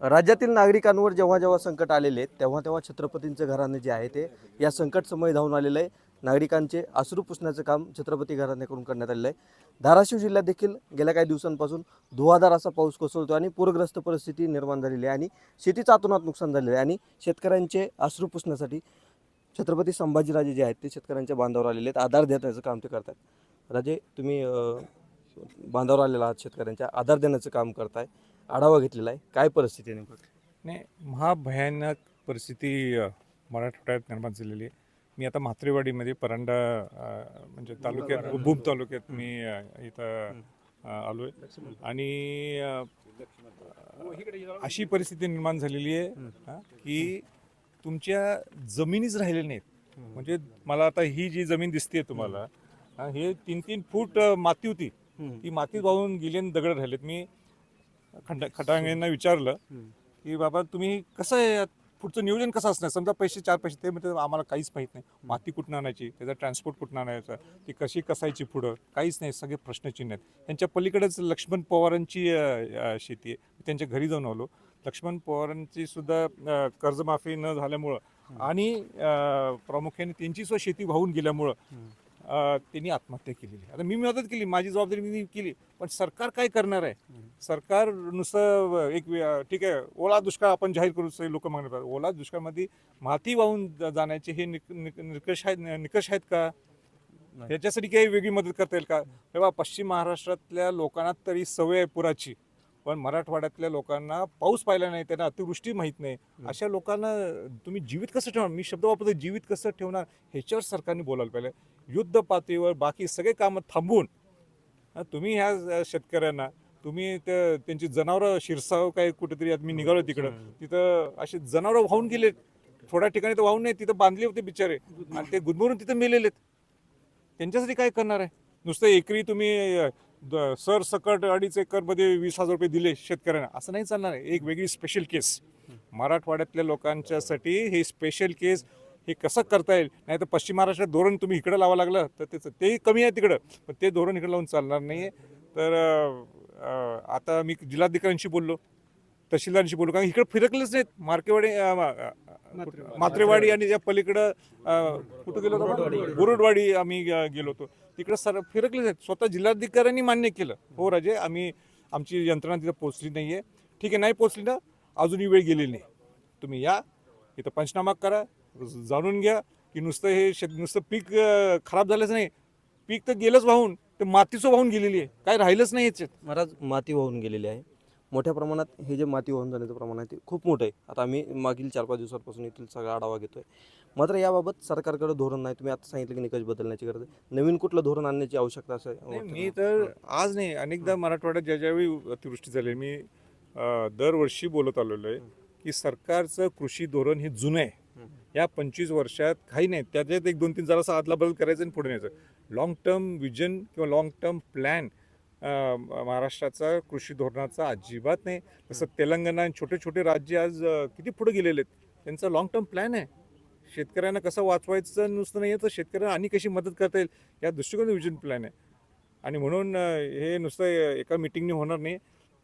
राज्यातील नागरिकांवर जेव्हा जेव्हा संकट आलेले आहेत तेव्हा तेव्हा छत्रपतींचं घराणं जे आहे ते या संकट समय धावून आलेलं आहे. नागरिकांचे अश्रू पुसण्याचं काम छत्रपती घराण्याकडून करण्यात आलेलं आहे. धाराशिव जिल्ह्यात देखील गेल्या काही दिवसांपासून धुवाधार असा पाऊस कोसळतो आणि पूरग्रस्त परिस्थिती निर्माण झालेली आहे आणि शेतीचं अतोनात नुकसान झालेलं आहे. आणि शेतकऱ्यांचे अश्रू पुसण्यासाठी छत्रपती संभाजीराजे जे आहेत ते शेतकऱ्यांच्या बांधावर आलेले आहेत. आधार देण्याचं काम ते करतात राजे तुम्ही बांधावर आलेला आहात शेतकऱ्यांच्या. आधार देण्याचं काम करताय. आढावा घेतलेला आहे. काय परिस्थिती आहे नेमकं? नाही महाभयानक परिस्थिती अ, मराठवाड्यात निर्माण झालेली आहे. मी आता म्हात्रेवाडीमध्ये परांडा अ, म्हणजे तालुक्यात भूम तालुक्यात मी अ, इथं आलो आहे आणि अ, अशी परिस्थिती निर्माण झालेली आहे हा, की तुमच्या जमिनीच राहिलेल्या नाहीत. म्हणजे मला आता ही जी जमीन दिसते तुम्हाला हा, हे तीन तीन फूट अ, माती होती. ती मातीत वाहून गेली आणि दगड राहिलेत. मी खंड खटांगेंना विचारलं की बाबा तुम्ही कसं आहे पुढचं नियोजन कसं असणार? समजा पैसे चार पैसे ते म्हणते आम्हाला काहीच माहीत नाही. माती कुठून आणायची? त्याचा ट्रान्सपोर्ट कुठून आणायचा? ती कशी कसायची पुढं? काहीच नाही सगळे प्रश्नचिन्ह आहेत. त्यांच्या पलीकडेच लक्ष्मण पवारांची शेती आहे. त्यांच्या घरी जाऊन आलो. लक्ष्मण पवारांची सुद्धा कर्जमाफी न झाल्यामुळं आणि प्रामुख्याने त्यांची सुद्धा शेती वाहून गेल्यामुळं त्यांनी आत्महत्या केलेली आहे. आता मी मदत केली माझी जबाबदारी मी केली पण सरकार काय करणार आहे? सरकार नुसतं एक ठीक आहे ओला दुष्काळ आपण जाहीर करू सगळे लोक मागणार ओला दुष्काळमध्ये माती वाहून जाण्याचे हे निक- निक- निकष आहेत निकष आहेत का? नाही. त्याच्यासाठी काही वेगळी मदत करता येईल का? तेव्हा पश्चिम महाराष्ट्रातल्या लोकांना तरी सवय आहे पुराची. पण मराठवाड्यातल्या लोकांना पाऊस पाहिला नाही त्यांना अतिवृष्टी माहीत नाही. अशा लोकांना तुम्ही जीवित कसं ठेवणार? मी शब्द वापरतो जीवित कसं ठेवणार? ह्याच्यावर सरकारने बोलायला पाहिजे युद्ध पातळीवर बाकी सगळे कामं थांबवून तुम्ही ह्या शेतकऱ्यांना तुम्ही त्या- त्यांची जनावरं शिरसाव काय कुठेतरी आता मी निघालो तिकडं. तिथं असे जनावरं वाहून गेले. थोड्या ठिकाणी तर वाहून नाही तिथं बांधले होते बिचारे. आणि ते गुदमरून तिथं मेलेलेत. त्यांच्यासाठी काय करणार आहे? नुसतं एकरी तुम्ही द- सरसकट अडीच एकरमध्ये वीस हजार रुपये दिले शेतकऱ्यांना. असं नाही चालणार आहे. एक वेगळी स्पेशल केस मराठवाड्यातल्या लोकांच्यासाठी हे स्पेशल केस हे कसं करता येईल? नाही तर पश्चिम महाराष्ट्रात धोरण तुम्ही इकडं लावा लागलं तर त्याचं ते कमी आहे तिकडं. पण ते धोरण इकडं लावून चालणार नाही आहे तर अ, आता मी जिल्हाधिकाऱ्यांशी बोललो तहसीलदारांशी बोललो कारण इकडे फिरकलेच नाहीत. मार्केवाडी? मात्रेवाडी. आणि त्या पलीकडं कुठं गेलो होतो गुरुडवाडी. आम्ही गेलो होतो. तिकडं सर फिरकलेच आहेत स्वतः जिल्हाधिकाऱ्यांनी मान्य केलं. हो राजे आम्ही आमची यंत्रणा तिथं पोचली नाही आहे ठीक आहे नाही पोचली ना अजूनही वेळ गेलेली नाही. तुम्ही या इथं पंचनामा करा जाणून घ्या की नुसतं हे शेत नुसतं पीक खराब झालंच नाही. पीक तर गेलंच वाहून. ते मातीचं वाहून गेलेली आहे. काय राहिलंच नाही याच्यात. महाराज माती वाहून गेलेली आहे. मोठ्या प्रमाणात हे जे माती वाहून जाण्याचं प्रमाण आहे ते खूप मोठं आहे. आता आम्ही मागील चार पाच दिवसांपासून येथील सगळा आढावा घेतोय. मात्र याबाबत सरकारकडे धोरण नाही. तुम्ही आता सांगितलं की निकष बदलण्याची गरज आहे. नवीन कुठलं धोरण आणण्याची आवश्यकता असं नाही, मी? तर आज नाही अनेकदा मराठवाड्यात ज्या ज्यावेळी अतिवृष्टी झाली मी अ, दरवर्षी बोलत आलेलो आहे की सरकारचं कृषी धोरण हे जुनं आहे. या पंचवीस वर्षात काही नाही त्याच्यात एक दोन तीन जरासा आदला बदल करायचं आणि पुढे न्यायचं. लॉंग टर्म विजन किंवा लॉंग टर्म प्लॅन महाराष्ट्राचा कृषी धोरणाचा अजिबात नाही. तसं तेलंगणा आणि छोटे छोटे राज्य आज किती पुढे गेलेले आहेत. त्यांचा लॉंग टर्म प्लॅन आहे. शेतकऱ्यांना कसं वाचवायचं नुसतं नाही आहे तर शेतकऱ्यांना आणि कशी मदत करता येईल या दृष्टिकोन विजन प्लॅन आहे. आणि म्हणून हे नुसतं एका मिटिंगने होणार नाही.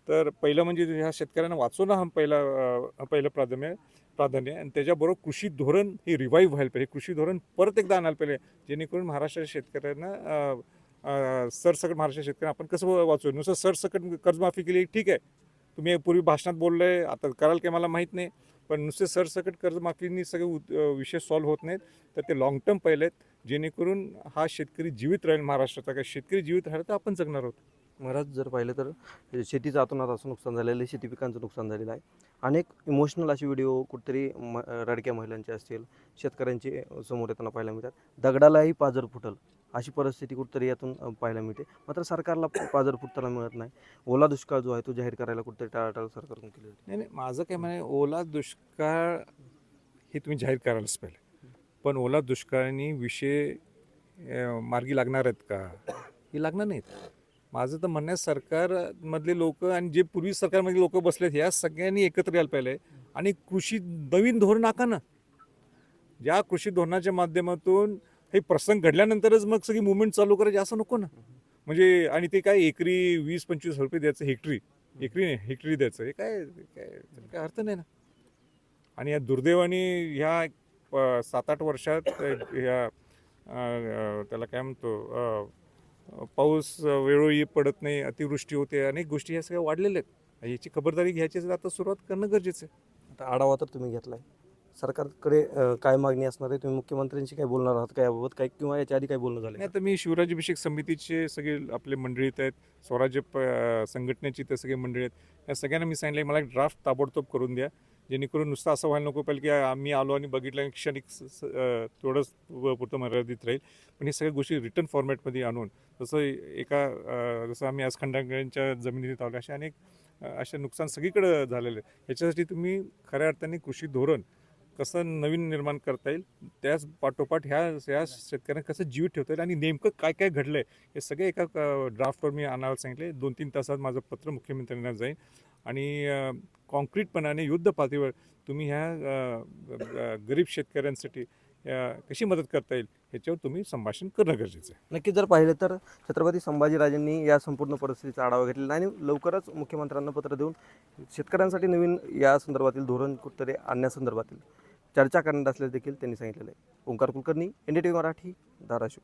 तर पहिलं म्हणजे ह्या शेतकऱ्यांना वाचवणं हा पहिला पहिलं प्राधान्य प्राधान्य. आणि त्याच्याबरोबर कृषी धोरण हे रिवाईव्ह व्हायला पाहिजे. कृषी धोरण परत एकदा आणायला पाहिजे जेणेकरून महाराष्ट्राच्या शेतकऱ्यांना सरसकट महाराष्ट्र शेतकऱ्यांना आपण कसं वाचू नुसतं सरसकट कर्जमाफी केली ठीक आहे. तुम्ही पूर्वी भाषणात बोलले आता कराल काय मला माहीत नाही. पण नुसते सरसकट कर्जमाफीनी सगळे उत- विषय सॉल्व्ह होत नाहीत. तर ते लॉंग टर्म पहिले आहेत जेणेकरून हा शेतकरी जीवित राहील महाराष्ट्राचा. काय शेतकरी जीवित राहिला तर आपण जगणार आहोत. महाराज जर पाहिलं तर शेतीचं अतोनात असं नुकसान झालेलं आहे शेती पिकांचं नुकसान झालेलं आहे. अनेक इमोशनल असे व्हिडिओ कुठेतरी म रडक्या महिलांचे असतील शेतकऱ्यांचे समोर येताना पाहायला मिळतात. दगडालाही पाजर फुटल. अशी परिस्थिती कुठेतरी यातून पाहायला मिळते. मात्र सरकारला पाजर फुटताना मिळत नाही. ओला दुष्काळ जो आहे तो जाहीर करायला कुठेतरी टाळाटाळ सरकारकडून केली नाही नाही माझं काय म्हणे ओला दुष्काळ हे तुम्ही जाहीर करायलाच पाहिजे पण ओला दुष्काळाने विषय मार्गी लागणार आहेत का? हे लागणार नाहीत. माझं तर म्हणणं आहे सरकारमधले लोक आणि जे पूर्वी सरकारमधले लोक बसलेत ह्या सगळ्यांनी एकत्र यायला पाहिजे आणि कृषी नवीन धोरण आखा ना. ज्या कृषी धोरणाच्या माध्यमातून हे प्रसंग घडल्यानंतरच मग सगळी मुवमेंट चालू करायची असं नको ना. म्हणजे आणि ते काय एकरी वीस पंचवीस रुपये द्यायचं हेक्टरी एकरी नाही हेक्टरी द्यायचं. हे काय काय काय अर्थ नाही ना. आणि या दुर्दैवाने ह्या प- सात आठ वर्षात ह्या त्याला काय म्हणतो पाऊस वेळोवेळी पडत नाही अतिवृष्टी होते अनेक गोष्टी ह्या सगळ्या वाढलेल्या आहेत. याची खबरदारी घ्यायची असेल आता सुरुवात करणं गरजेचं आहे. आता आढावा तर तुम्ही घेतलाय. सरकारकडे अ, काय मागणी असणार आहे? तुम्ही मुख्यमंत्र्यांशी काय बोलणार आहात? का याबाबत काय किंवा याच्या आधी काय बोलणं झालं नाही आता मी शिवराज्याभिषेक समितीचे सगळे आपले मंडळीत आहेत. स्वराज्य संघटनेची ते सगळे मंडळी आहेत. या सगळ्यांना मी सांगितलं मला एक ड्राफ्ट ताबडतोब करून द्या. जेणेकरून नुसतं असं व्हायला नको पाहिजे की आम्ही आलो आणि बघितलं आणि क्षणिक स- पुरतं मर्यादित राहील. पण हे सगळ्या गोष्टी रिटर्न फॉर्मॅटमध्ये आणून जसं एका जसं आम्ही आज खंडांच्या जमिनीत आलो अशा अनेक असे अशा नुकसान सगळीकडे झालेलं आहे. याच्यासाठी तुम्ही खऱ्या अर्थाने कृषी धोरण कसं नवीन निर्माण करता येईल त्याच पाठोपाठ ह्या ह्या शेतकऱ्यांना कसं जीवित ठेवता येईल आणि नेमकं काय काय घडलं आहे हे सगळे एका ड्राफ्टवर मी आणायला सांगितले दोन तीन तासात माझं पत्र मुख्यमंत्र्यांना जाईल. आणि कॉन्क्रीटपणाने युद्ध पातळीवर तुम्ही ह्या गरीब शेतकऱ्यांसाठी कशी मदत करता येईल ह्याच्यावर तुम्ही संभाषण करणं गरजेचं आहे. नक्की जर पाहिलं तर छत्रपती संभाजीराजांनी या संपूर्ण परिस्थितीचा आढावा घेतलेला आणि लवकरच मुख्यमंत्र्यांना पत्र देऊन शेतकऱ्यांसाठी नवीन या संदर्भातील धोरण कुठतरी आणण्यासंदर्भातील चर्चा करणार असल्याचं देखील त्यांनी सांगितलेलं आहे. Omkar Kulkarni N D T V Marathi Dharashiv.